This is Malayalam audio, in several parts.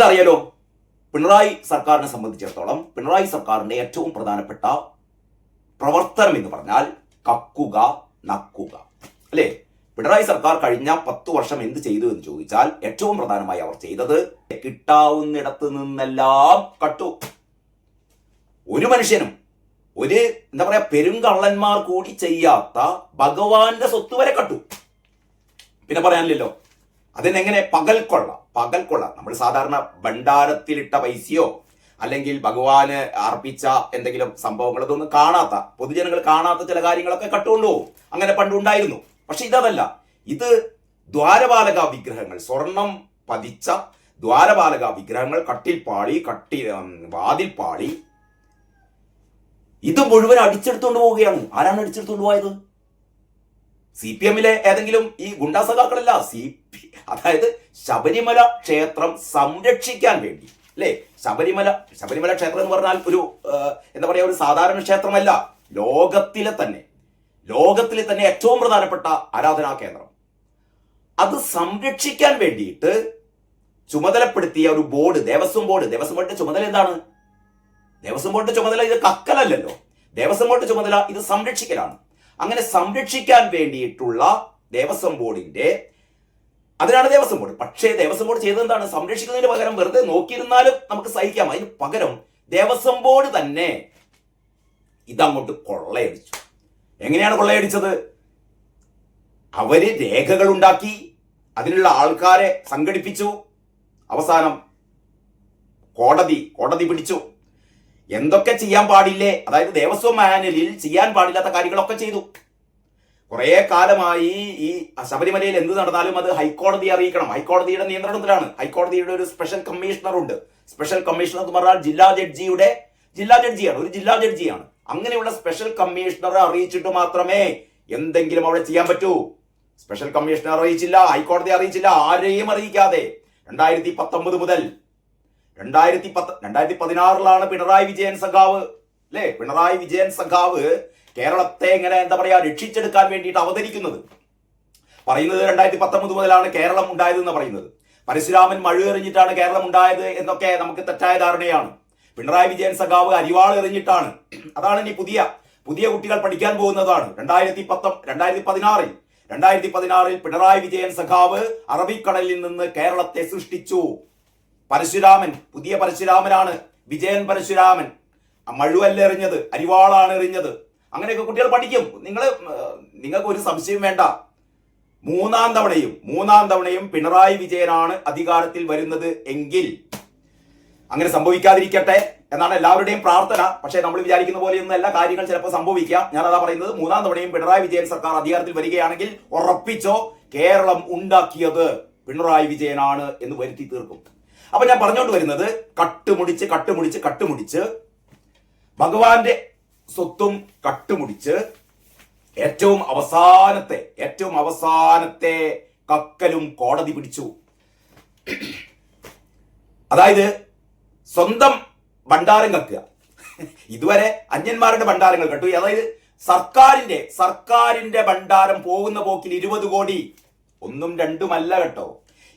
നമുക്കറിയാലോ പിണറായി സർക്കാരിനെ സംബന്ധിച്ചിടത്തോളം പിണറായി സർക്കാരിന്റെ ഏറ്റവും പ്രധാനപ്പെട്ട പ്രവർത്തനം എന്ന് പറഞ്ഞാൽ കക്കുക നക്കുക. അല്ലേ? പിണറായി സർക്കാർ കഴിഞ്ഞ പത്ത് വർഷം എന്ത് ചെയ്തു എന്ന് ചോദിച്ചാൽ ഏറ്റവും പ്രധാനമായി അവർ ചെയ്തത് കിട്ടാവുന്നിടത്ത് നിന്നെല്ലാം കട്ടു. ഒരു മനുഷ്യനും ഒരു എന്താ പറയാ പെരുങ്കള്ളന്മാർ കൂടി ചെയ്യാത്ത ഭഗവാന്റെ സ്വത്ത് വരെ കട്ടു. പിന്നെ പറയാനില്ലല്ലോ അതിനെങ്ങനെ പകൽക്കൊള്ള പകൽക്കൊള്ള നമ്മൾ സാധാരണ ഭണ്ഡാരത്തിലിട്ട പൈസയോ അല്ലെങ്കിൽ ഭഗവാന് അർപ്പിച്ച എന്തെങ്കിലും സംഭവങ്ങൾ ഇതൊന്നും കാണാത്ത പൊതുജനങ്ങൾ കാണാത്ത ചില കാര്യങ്ങളൊക്കെ കട്ടുകൊണ്ടുപോകും അങ്ങനെ പണ്ടുണ്ടായിരുന്നു പക്ഷെ ഇതല്ല. ഇത് ദ്വാരപാലക വിഗ്രഹങ്ങൾ. സ്വർണം പതിച്ച ദ്വാരപാലക വിഗ്രഹങ്ങൾ കട്ടിൽ പാളി കട്ടി വാതിൽ പാളി. ഇത് മുഴുവൻ അടിച്ചെടുത്തുകൊണ്ട് പോവുകയാണ്. ആരാണ് അടിച്ചെടുത്തുകൊണ്ട് പോയത്? സി പി എമ്മിലെ ഏതെങ്കിലും ഈ ഗുണ്ടാ സഖാക്കളല്ല സി പി അതായത് ശബരിമല ക്ഷേത്രം സംരക്ഷിക്കാൻ വേണ്ടി അല്ലേ? ശബരിമല ശബരിമല ക്ഷേത്രം എന്ന് പറഞ്ഞാൽ ഒരു എന്താ പറയുക ഒരു സാധാരണ ക്ഷേത്രമല്ല ലോകത്തിലെ തന്നെ ലോകത്തിലെ തന്നെ ഏറ്റവും പ്രധാനപ്പെട്ട ആരാധനാ കേന്ദ്രം. അത് സംരക്ഷിക്കാൻ വേണ്ടിയിട്ട് ചുമതലപ്പെടുത്തിയ ഒരു ബോർഡ് ദേവസ്വം ബോർഡ് ദേവസ്വം ബോർഡിന്റെ ചുമതല എന്താണ്? ദേവസ്വം ബോർഡിന്റെ ചുമതല ഇത് കക്കലല്ലല്ലോ. ദേവസ്വം ബോർഡിന്റെ ചുമതല ഇത് സംരക്ഷിക്കലാണ്. അങ്ങനെ സംരക്ഷിക്കാൻ വേണ്ടിയിട്ടുള്ള ദേവസ്വം ബോർഡിന്റെ അതിനാണ് ദേവസ്വം ബോർഡ്. പക്ഷേ ദേവസ്വം ബോർഡ് ചെയ്തത് എന്താണ്? സംരക്ഷിക്കുന്നതിന് പകരം വെറുതെ നോക്കിയിരുന്നാലും നമുക്ക് സഹിക്കാം. അതിന് പകരം ദേവസ്വം ബോർഡ് തന്നെ ഇതങ്ങോട്ട് കൊള്ളയടിച്ചു. എങ്ങനെയാണ് കൊള്ളയടിച്ചത്? അവർ രേഖകൾ ഉണ്ടാക്കി അതിനുള്ള ആൾക്കാരെ സംഘടിപ്പിച്ചു. അവസാനം കോടതി കോടതി പിടിച്ചു. എന്തൊക്കെ ചെയ്യാൻ പാടില്ലേ? അതായത് ദേവസ്വം മാനലിൽ ചെയ്യാൻ പാടില്ലാത്ത കാര്യങ്ങളൊക്കെ ചെയ്തു. കുറേ കാലമായി ഈ ശബരിമലയിൽ എന്ത് നടന്നാലും അത് ഹൈക്കോടതി അറിയിക്കണം. ഹൈക്കോടതിയുടെ നിയന്ത്രണത്തിലാണ്. ഹൈക്കോടതിയുടെ ഒരു സ്പെഷ്യൽ കമ്മീഷണർ ഉണ്ട്. സ്പെഷ്യൽ കമ്മീഷണർ എന്ന് പറഞ്ഞാൽ ജില്ലാ ജഡ്ജിയുടെ ജില്ലാ ജഡ്ജിയാണ്. ഒരു ജില്ലാ ജഡ്ജിയാണ്. അങ്ങനെയുള്ള സ്പെഷ്യൽ കമ്മീഷണറെ അറിയിച്ചിട്ട് മാത്രമേ എന്തെങ്കിലും അവിടെ ചെയ്യാൻ പറ്റൂ. സ്പെഷ്യൽ കമ്മീഷണർ അറിയിച്ചില്ല ഹൈക്കോടതി അറിയിച്ചില്ല ആരെയും അറിയിക്കാതെ. രണ്ടായിരത്തി പത്തൊമ്പത് മുതൽ രണ്ടായിരത്തി പത്ത് രണ്ടായിരത്തി പതിനാറിലാണ് പിണറായി വിജയൻ സഖാവ് അല്ലേ? പിണറായി വിജയൻ സഖാവ് കേരളത്തെ ഇങ്ങനെ എന്താ പറയാ രക്ഷിച്ചെടുക്കാൻ വേണ്ടിയിട്ട് അവതരിക്കുന്നത്? പറയുന്നത് രണ്ടായിരത്തി പത്തൊമ്പത് മുതലാണ് കേരളം ഉണ്ടായത് എന്ന് പറയുന്നത്. പരശുരാമൻ മഴ എറിഞ്ഞിട്ടാണ് കേരളം ഉണ്ടായത് എന്നൊക്കെ നമുക്ക് തെറ്റായ ധാരണയാണ്. പിണറായി വിജയൻ സഖാവ് അരിവാൾ എറിഞ്ഞിട്ടാണ്. അതാണ് ഇനി പുതിയ പുതിയ കുട്ടികൾ പഠിക്കാൻ പോകുന്നതാണ്. രണ്ടായിരത്തി പത്തൊ രണ്ടായിരത്തി പതിനാറിൽ രണ്ടായിരത്തി പതിനാറിൽ പിണറായി വിജയൻ സഖാവ് അറബിക്കടലിൽ നിന്ന് കേരളത്തെ സൃഷ്ടിച്ചു. പരശുരാമൻ പുതിയ പരശുരാമനാണ് വിജയൻ പരശുരാമൻ. മഴുവല്ല എറിഞ്ഞത് അരിവാളാണ് എറിഞ്ഞത്. അങ്ങനെയൊക്കെ കുട്ടികൾ പഠിക്കും. നിങ്ങൾ നിങ്ങൾക്ക് ഒരു സംശയം വേണ്ട. മൂന്നാം തവണയും മൂന്നാം തവണയും പിണറായി വിജയനാണ് അധികാരത്തിൽ വരുന്നത് എങ്കിൽ അങ്ങനെ സംഭവിക്കാതിരിക്കട്ടെ എന്നാണ് എല്ലാവരുടെയും പ്രാർത്ഥന. പക്ഷേ നമ്മൾ വിചാരിക്കുന്ന പോലെയൊന്നും എല്ലാ കാര്യങ്ങൾ ചിലപ്പോൾ സംഭവിക്കാം. ഞാൻ അതാ പറയുന്നത് മൂന്നാം തവണയും പിണറായി വിജയൻ സർക്കാർ അധികാരത്തിൽ വരികയാണെങ്കിൽ ഉറപ്പിച്ചോ കേരളം ഉണ്ടാക്കിയത് പിണറായി വിജയനാണ് എന്ന് വരുത്തി തീർക്കും. അപ്പൊ ഞാൻ പറഞ്ഞുകൊണ്ട് വരുന്നത് കട്ടുമുടിച്ച് കട്ടുമുടിച്ച് കട്ടുമുടിച്ച് ഭഗവാന്റെ സ്വത്തും കട്ടുമുടിച്ച് ഏറ്റവും അവസാനത്തെ ഏറ്റവും അവസാനത്തെ കക്കലും കോടതി പിടിച്ചു. അതായത് സ്വന്തം ഭണ്ഡാരം കക്കുക. ഇതുവരെ അന്യന്മാരുടെ ഭണ്ഡാരങ്ങൾ കട്ടു അതായത് സർക്കാരിന്റെ സർക്കാരിന്റെ ഭണ്ഡാരം പോകുന്ന പോക്കിൽ ഇരുപത് കോടി. ഒന്നും രണ്ടുമല്ല കേട്ടോ.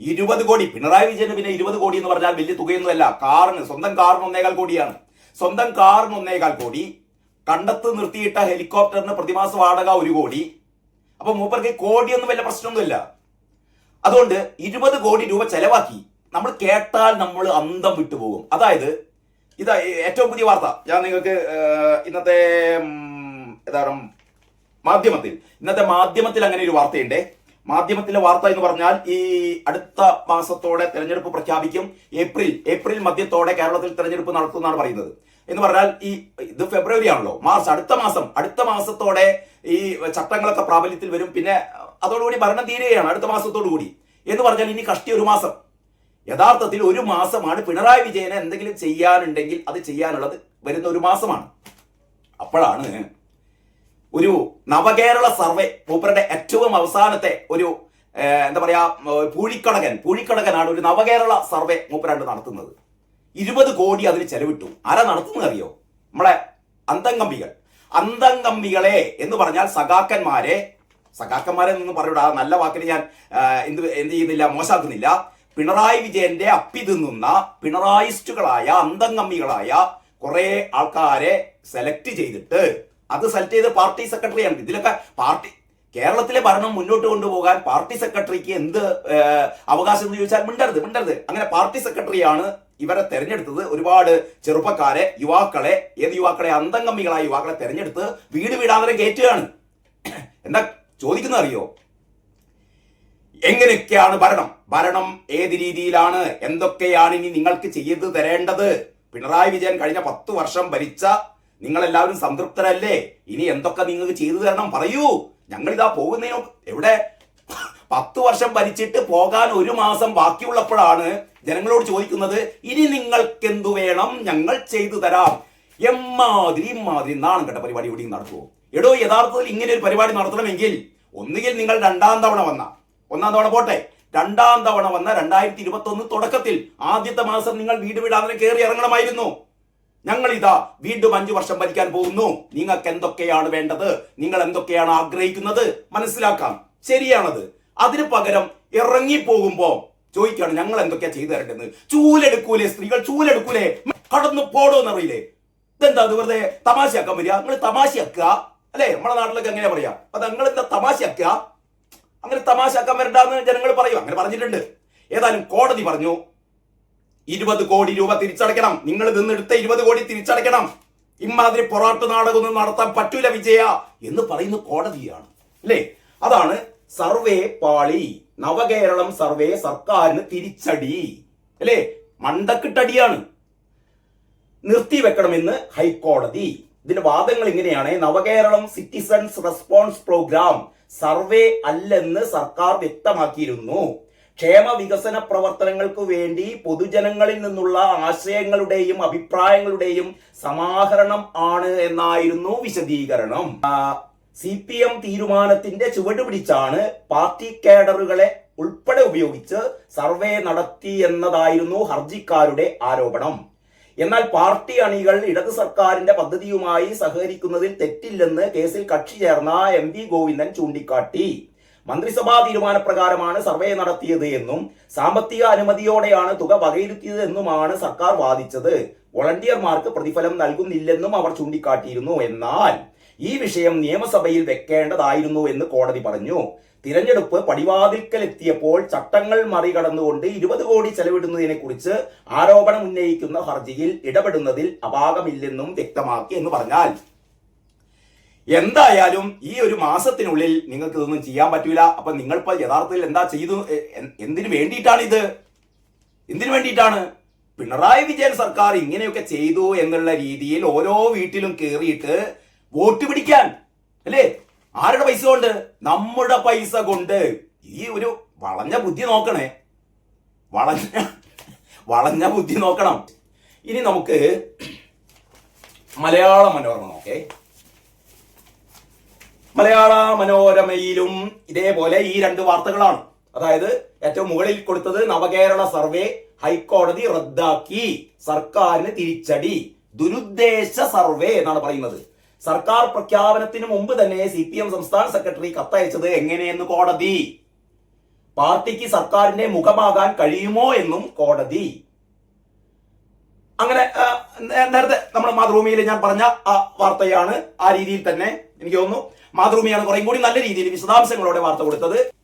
ഇരുപത് കോടി. പിണറായി വിജയന് പിന്നെ ഇരുപത് കോടി എന്ന് പറഞ്ഞാൽ വലിയ തുകയൊന്നുമല്ല. കാറിന് സ്വന്തം കാറിന് ഒന്നേകാൽ കോടിയാണ്. സ്വന്തം കാറിന് ഒന്നേകാൽ കോടി. കണ്ടത്ത് നിർത്തിയിട്ട ഹെലികോപ്റ്ററിന് പ്രതിമാസ വാടക ഒരു കോടി. അപ്പൊ മൂപ്പർക്ക് കോടിയൊന്നും വലിയ പ്രശ്നമൊന്നുമില്ല. അതുകൊണ്ട് ഇരുപത് കോടി രൂപ ചെലവാക്കി നമ്മൾ കേട്ടാൽ നമ്മൾ അന്തം വിട്ടുപോകും അതായത് ഇതാ ഏറ്റവും പുതിയ വാർത്ത. ഞാൻ നിങ്ങൾക്ക് ഇന്നത്തെ ഉം, ഏതാണ് മാധ്യമത്തിൽ. ഇന്നത്തെ മാധ്യമത്തിൽ അങ്ങനെ ഒരു വാർത്തയുണ്ട്. മാധ്യമത്തിലെ വാർത്ത എന്ന് പറഞ്ഞാൽ ഈ അടുത്ത മാസത്തോടെ തെരഞ്ഞെടുപ്പ് പ്രഖ്യാപിക്കും. ഏപ്രിൽ ഏപ്രിൽ മധ്യത്തോടെ കേരളത്തിൽ തെരഞ്ഞെടുപ്പ് നടത്തുമെന്നാണ് പറയുന്നത്. എന്ന് പറഞ്ഞാൽ ഈ ഇത് ഫെബ്രുവരി ആണല്ലോ. മാർച്ച് അടുത്ത മാസം അടുത്ത മാസത്തോടെ ഈ ചട്ടങ്ങളൊക്കെ പ്രാബല്യത്തിൽ വരും. പിന്നെ അതോടുകൂടി ഭരണം തീരുകയാണ് അടുത്ത മാസത്തോടു കൂടി എന്ന് പറഞ്ഞാൽ ഇനി കഷ്ടി ഒരു മാസം. യഥാർത്ഥത്തിൽ ഒരു മാസമാണ് പിണറായി വിജയന് എന്തെങ്കിലും ചെയ്യാനുണ്ടെങ്കിൽ അത് ചെയ്യാനുള്ളത് വരുന്ന ഒരു മാസമാണ്. അപ്പോഴാണ് ഒരു നവകേരള സർവേ മൂപ്പരുടെ ഏറ്റവും അവസാനത്തെ ഒരു എന്താ പറയാ പൂഴിക്കടകൻ പൂഴിക്കടകനാണ് ഒരു നവകേരള സർവേ മൂപ്പരാണ്ട് നടത്തുന്നത്. ഇരുപത് കോടി അതിന് ചെലവിട്ടു. ആരാ നടത്തുന്നത് അറിയോ? നമ്മളെ അന്തംകമ്പികൾ അന്തംകമ്പികളെ എന്ന് പറഞ്ഞാൽ സഖാക്കന്മാരെ. സഖാക്കന്മാരെ നിന്ന് പറയൂടാ നല്ല വാക്കിന് ഞാൻ എന്ത് എന്ത് ചെയ്യുന്നില്ല മോശമാക്കുന്നില്ല പിണറായി വിജയന്റെ അപ്പി തിന്നുന്ന പിണറായിസ്റ്റുകളായ അന്തംഗമ്മികളായ കുറെ ആൾക്കാരെ സെലക്ട് ചെയ്തിട്ട് അത് സെലക്ട് ചെയ്ത പാർട്ടി സെക്രട്ടറിയാണ് ഇതിലൊക്കെ പാർട്ടി കേരളത്തിലെ ഭരണം മുന്നോട്ട് കൊണ്ടുപോകാൻ പാർട്ടി സെക്രട്ടറിക്ക് എന്ത് അവകാശം എന്ന് ചോദിച്ചാൽ മിണ്ടരുത് മിണ്ടരുത്. അങ്ങനെ പാർട്ടി സെക്രട്ടറിയാണ് ഇവരെ തെരഞ്ഞെടുത്തത് ഒരുപാട് ചെറുപ്പക്കാരെ യുവാക്കളെ ഏത് യുവാക്കളെ അന്തംഗമ്മികളായ യുവാക്കളെ തെരഞ്ഞെടുത്ത് വീട് വീടാന്തരം കയറ്റുകയാണ്. എന്താ ചോദിക്കുന്ന അറിയോ? എങ്ങനെയൊക്കെയാണ് ഭരണം? ഭരണം ഏത് രീതിയിലാണ്? എന്തൊക്കെയാണ് ഇനി നിങ്ങൾക്ക് ചെയ്തു തരേണ്ടത്? പിണറായി വിജയൻ കഴിഞ്ഞ പത്ത് വർഷം ഭരിച്ച നിങ്ങൾ എല്ലാവരും സംതൃപ്തരല്ലേ? ഇനി എന്തൊക്കെ നിങ്ങൾക്ക് ചെയ്തു തരണം പറയൂ. ഞങ്ങൾ ഇതാ പോകുന്നതിനോ എവിടെ? പത്ത് വർഷം ഭരിച്ചിട്ട് പോകാൻ ഒരു മാസം ബാക്കിയുള്ളപ്പോഴാണ് ജനങ്ങളോട് ചോദിക്കുന്നത് ഇനി നിങ്ങൾക്ക് എന്തു വേണം? ഞങ്ങൾ ചെയ്തു തരാം. എമ്മാതിരി ഇമ്മാതിരി നാണം കേട്ട പരിപാടി എവിടെയും നടത്തുമോ എടോ യഥാർത്ഥത്തിൽ ഇങ്ങനെ ഒരു പരിപാടി നടത്തണമെങ്കിൽ ഒന്നുകിൽ നിങ്ങൾ രണ്ടാം തവണ വന്ന. ഒന്നാം തവണ പോട്ടെ. രണ്ടാം തവണ വന്ന രണ്ടായിരത്തി ഇരുപത്തി ഒന്ന് തുടക്കത്തിൽ ആദ്യത്തെ മാസം നിങ്ങൾ വീട് വീടാതെ കയറി ഇറങ്ങണമായിരുന്നു. ഞങ്ങൾ ഇതാ വീണ്ടും അഞ്ചു വർഷം ഭരിക്കാൻ പോകുന്നു. നിങ്ങൾക്ക് എന്തൊക്കെയാണ് വേണ്ടത്? നിങ്ങൾ എന്തൊക്കെയാണ് ആഗ്രഹിക്കുന്നത്? മനസ്സിലാക്കാം. ശരിയാണത്. അതിന് പകരം ഇറങ്ങി പോകുമ്പോ ചോദിക്കാണ് ഞങ്ങൾ എന്തൊക്കെയാ ചെയ്തു തരേണ്ടത് ചൂലെടുക്കൂലേ സ്ത്രീകൾ? ചൂലെടുക്കൂലേ? കടന്നു പോടോന്നറിയില്ലേ ഇതെന്താ അത് വെറുതെ തമാശയാക്കാൻ വരിക? നിങ്ങൾ തമാശയാക്കുക? അല്ലെ? നമ്മുടെ നാട്ടിലൊക്കെ എങ്ങനെയാ പറയാ? അപ്പൊ നിങ്ങൾ എന്താ തമാശയാക്കുക? അങ്ങനെ തമാശയാക്കാൻ വരണ്ടെന്ന് ജനങ്ങൾ പറയും. അങ്ങനെ പറഞ്ഞിട്ടുണ്ട്. ഏതായാലും കോടതി പറഞ്ഞു ഇരുപത് കോടി രൂപ തിരിച്ചടയ്ക്കണം. നിങ്ങൾ നിന്നെടുത്ത ഇരുപത് കോടി തിരിച്ചടയ്ക്കണം. ഇമാതിരി പൊറാട്ട് നാടകമൊന്നും നടത്താൻ പറ്റൂല വിജയ എന്ന് പറയുന്ന കോടതിയാണ്. അല്ലേ? അതാണ് സർവേ പാളി നവകേരളം സർവേ സർക്കാരിന് തിരിച്ചടി. അല്ലേ? മണ്ടക്കിട്ടടിയാണ്. നിർത്തിവെക്കണമെന്ന് ഹൈക്കോടതി. ഇതിന്റെ വാദങ്ങൾ ഇങ്ങനെയാണ്. Navakeralam citizens response programme survey അല്ലെന്ന് സർക്കാർ വ്യക്തമാക്കിയിരുന്നു. ക്ഷേമ വികസന പ്രവർത്തനങ്ങൾക്ക് വേണ്ടി പൊതുജനങ്ങളിൽ നിന്നുള്ള ആശയങ്ങളുടെയും അഭിപ്രായങ്ങളുടെയും സമാഹരണം ആണ് എന്നായിരുന്നു വിശദീകരണം. സി പി എം തീരുമാനത്തിന്റെ ചുവട് പിടിച്ചാണ് പാർട്ടി കേഡറുകളെ ഉൾപ്പെടെ ഉപയോഗിച്ച് സർവേ നടത്തി എന്നതായിരുന്നു ഹർജിക്കാരുടെ ആരോപണം. എന്നാൽ പാർട്ടി അണികൾ ഇടത് സർക്കാരിന്റെ പദ്ധതിയുമായി സഹകരിക്കുന്നതിൽ തെറ്റില്ലെന്ന് കേസിൽ കക്ഷി ചേർന്ന എം വി ഗോവിന്ദൻ ചൂണ്ടിക്കാട്ടി. മന്ത്രിസഭാ തീരുമാനപ്രകാരമാണ് സർവേ നടത്തിയത് എന്നും സാമ്പത്തിക അനുമതിയോടെയാണ് തുക വകയിരുത്തിയത് എന്നുമാണ് സർക്കാർ വാദിച്ചത്. വോളണ്ടിയർമാർക്ക് പ്രതിഫലം നൽകുന്നില്ലെന്നും അവർ ചൂണ്ടിക്കാട്ടിയിരുന്നു. എന്നാൽ ഈ വിഷയം നിയമസഭയിൽ വെക്കേണ്ടതായിരുന്നു എന്ന് കോടതി പറഞ്ഞു. തിരഞ്ഞെടുപ്പ് പടിവാതിൽക്കലെത്തിയപ്പോൾ ചട്ടങ്ങൾ മറികടന്നുകൊണ്ട് ഇരുപത് കോടി ചെലവിടുന്നതിനെ കുറിച്ച് ആരോപണം ഉന്നയിക്കുന്ന ഹർജിയിൽ ഇടപെടുന്നതിൽ അപാകമില്ലെന്നും വ്യക്തമാക്കി എന്ന് പറഞ്ഞാൽ എന്തായാലും ഈ ഒരു മാസത്തിനുള്ളിൽ നിങ്ങൾക്ക് ഇതൊന്നും ചെയ്യാൻ പറ്റൂല. അപ്പൊ നിങ്ങളിപ്പോ യഥാർത്ഥത്തിൽ എന്താ ചെയ്തു? എന്തിനു വേണ്ടിയിട്ടാണ് ഇത് എന്തിനു വേണ്ടിയിട്ടാണ്? പിണറായി വിജയൻ സർക്കാർ ഇങ്ങനെയൊക്കെ ചെയ്തു എന്നുള്ള രീതിയിൽ ഓരോ വീട്ടിലും കയറിയിട്ട് വോട്ട് പിടിക്കാൻ അല്ലേ? ആരുടെ പൈസ കൊണ്ട്? നമ്മുടെ പൈസ കൊണ്ട്. ഈ ഒരു വളഞ്ഞ ബുദ്ധി നോക്കണേ. വളഞ്ഞ വളഞ്ഞ ബുദ്ധി നോക്കണം. ഇനി നമുക്ക് മലയാള മനോരമ നോക്കേ. മലയാള മനോരമയിലും ഇതേപോലെ ഈ രണ്ട് വാർത്തകളാണ്. അതായത് ഏറ്റവും മുകളിൽ കൊടുത്തത് നവകേരള സർവേ ഹൈക്കോടതി റദ്ദാക്കി. സർക്കാരിന് തിരിച്ചടി. ദുരുദ്ദേശ സർവേ എന്നാണ് പറയുന്നത്. സർക്കാർ പ്രഖ്യാപനത്തിന് മുമ്പ് തന്നെ സി പി എം സംസ്ഥാന സെക്രട്ടറി കത്തയച്ചത് എങ്ങനെയെന്ന് കോടതി? പാർട്ടിക്ക് സർക്കാരിന്റെ മുഖമാകാൻ കഴിയുമോ എന്നും കോടതി. അങ്ങനെ നേരത്തെ നമ്മുടെ മാതൃഭൂമിയിൽ ഞാൻ പറഞ്ഞ ആ വാർത്തയാണ് ആ രീതിയിൽ തന്നെ എനിക്ക് തോന്നുന്നു. മാതൃഭൂമിയാണ് കുറേ കൂടി നല്ല രീതിയിൽ വിശദാംശങ്ങളോടെ വാർത്ത കൊടുത്തത്.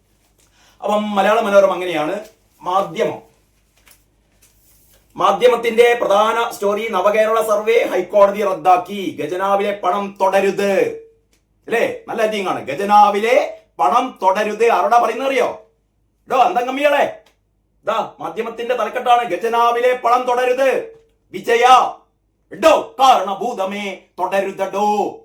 അപ്പം മലയാള മനോരമ അങ്ങനെയാണ്. മാധ്യമം. മാധ്യമത്തിന്റെ പ്രധാന സ്റ്റോറി നവകേരള സർവേ ഹൈക്കോടതി റദ്ദാക്കി. ഗജനാവിലെ പണം തുടരുത്. അല്ലേ? നല്ല അധികമാണ് ഗജനാവിലെ പണം തുടരുത്. ആരോടാ പറയുന്നറിയോ അറിയോ? അന്തം അന്തംഗമ്മികളെ ഇതാ മാധ്യമത്തിന്റെ തലക്കെട്ടാണ്. ഗജനാവിലെ പണം തുടരുത്. വിജയ. ഇടോ കാരണഭൂതമേ തുടരുതടോ.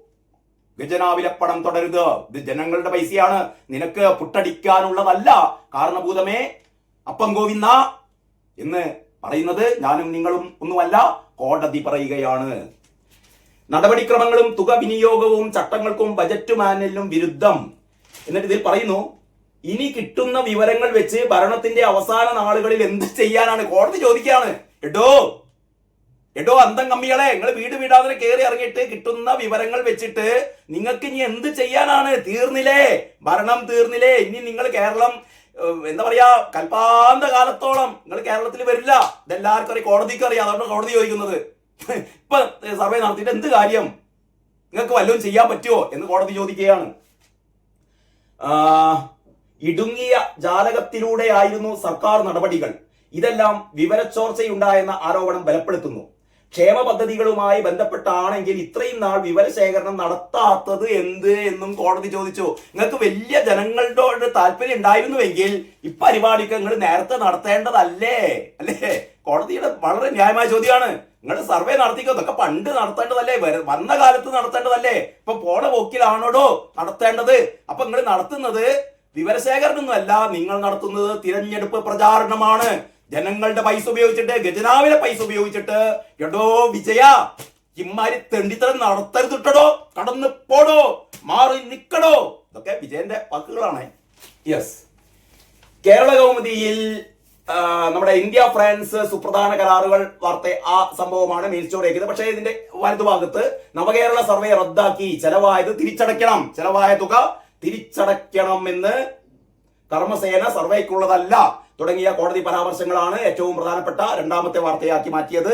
ഖജനാവിലെ പണം തുടരുത്. ഇത് ജനങ്ങളുടെ പൈസയാണ്. നിനക്ക് പുട്ടടിക്കാനുള്ളതല്ല. കാരണഭൂതമേ അപ്പം ഗോവിന്ദ എന്ന് പറയുന്നത് ഞാനും നിങ്ങളും ഒന്നുമല്ല കോടതി പറയുകയാണ്. നടപടിക്രമങ്ങളും തുക വിനിയോഗവും ചട്ടങ്ങൾക്കും ബജറ്റ് മാനലിനും വിരുദ്ധം. എന്നിട്ട് ഇതിൽ പറയുന്നു ഇനി കിട്ടുന്ന വിവരങ്ങൾ വെച്ച് ഭരണത്തിന്റെ അവസാന നാളുകളിൽ എന്ത് ചെയ്യാനാണ്? കോടതി ചോദിക്കുകയാണ്. എടോ എടോ അന്തം കമ്മികളെ നിങ്ങൾ വീട് വീടാതെ കയറി ഇറങ്ങിയിട്ട് കിട്ടുന്ന വിവരങ്ങൾ വെച്ചിട്ട് നിങ്ങൾക്ക് ഇനി എന്ത് ചെയ്യാനാണ്? തീർന്നില്ലേ? ഭരണം തീർന്നില്ലേ? ഇനി നിങ്ങൾ കേരളം എന്താ പറയാ കൽപ്പാന്ത കാലത്തോളം നിങ്ങൾ കേരളത്തിൽ വരില്ല. ഇതെല്ലാവർക്കും അറിയാം. കോടതിക്ക് അറിയാം. അതുകൊണ്ട് കോടതി ചോദിക്കുന്നത്. ഇപ്പൊ സർവേ നടത്തിയിട്ട് എന്ത് കാര്യം? നിങ്ങൾക്ക് വല്ലതും ചെയ്യാൻ പറ്റുമോ എന്ന് കോടതി ചോദിക്കുകയാണ്. ഇടുങ്ങിയ ജാലകത്തിലൂടെയായിരുന്നു സർക്കാർ നടപടികൾ. ഇതെല്ലാം വിവരച്ചോർച്ചയുണ്ടായെന്ന ആരോപണം ബലപ്പെടുത്തുന്നു. ക്ഷേമ പദ്ധതികളുമായി ബന്ധപ്പെട്ടാണെങ്കിൽ ഇത്രയും നാൾ വിവരശേഖരണം നടത്താത്തത് എന്ത് എന്നും കോടതി ചോദിച്ചു. നിങ്ങൾക്ക് വലിയ ജനങ്ങളുടെ താല്പര്യം ഉണ്ടായിരുന്നുവെങ്കിൽ ഈ പരിപാടിക്ക് നിങ്ങൾ നേരത്തെ നടത്തേണ്ടതല്ലേ? അല്ലേ? കോടതിയുടെ വളരെ ന്യായമായ ചോദ്യമാണ്. നിങ്ങൾ സർവേ നടത്തിക്കോ ഇതൊക്കെ പണ്ട് നടത്തേണ്ടതല്ലേ? വന്ന കാലത്ത് നടത്തേണ്ടതല്ലേ? ഇപ്പൊ പോണ പോക്കിലാണോടോ നടത്തേണ്ടത്? അപ്പൊ നിങ്ങൾ നടത്തുന്നത് വിവരശേഖരണമൊന്നുമല്ല. നിങ്ങൾ നടത്തുന്നത് തിരഞ്ഞെടുപ്പ് പ്രചാരണമാണ്. ജനങ്ങളുടെ പൈസ ഉപയോഗിച്ചിട്ട് ഖജനാവിലെ പൈസ ഉപയോഗിച്ചിട്ട് എടോ വിജയ ഇമ്മാരി തെണ്ടിത്തരം നടത്തരുതിട്ടടോ കടന്ന് പോടോ മാറി നിക്കടോ. ഇതൊക്കെ വിജയന്റെ വാക്കുകളാണ്. യെസ് കേരള കൗമുദിയിൽ നമ്മുടെ ഇന്ത്യ ഫ്രാൻസ് സുപ്രധാന കരാറുകൾ വാർത്ത ആ സംഭവമാണ് മെയിൻ സ്റ്റോറി ആക്കിയത്. പക്ഷേ ഇതിന്റെ വലതുഭാഗത്ത് നവകേരള സർവേ റദ്ദാക്കി. ചെലവായത് തിരിച്ചടയ്ക്കണം. ചെലവായ തുക തിരിച്ചടയ്ക്കണം എന്ന് കർമ്മസേന സർവേക്കുള്ളതല്ല. തുടങ്ങിയ കോടതി പരാമർശങ്ങളാണ് ഏറ്റവും പ്രധാനപ്പെട്ട രണ്ടാമത്തെ വാർത്തയാക്കി മാറ്റിയത്.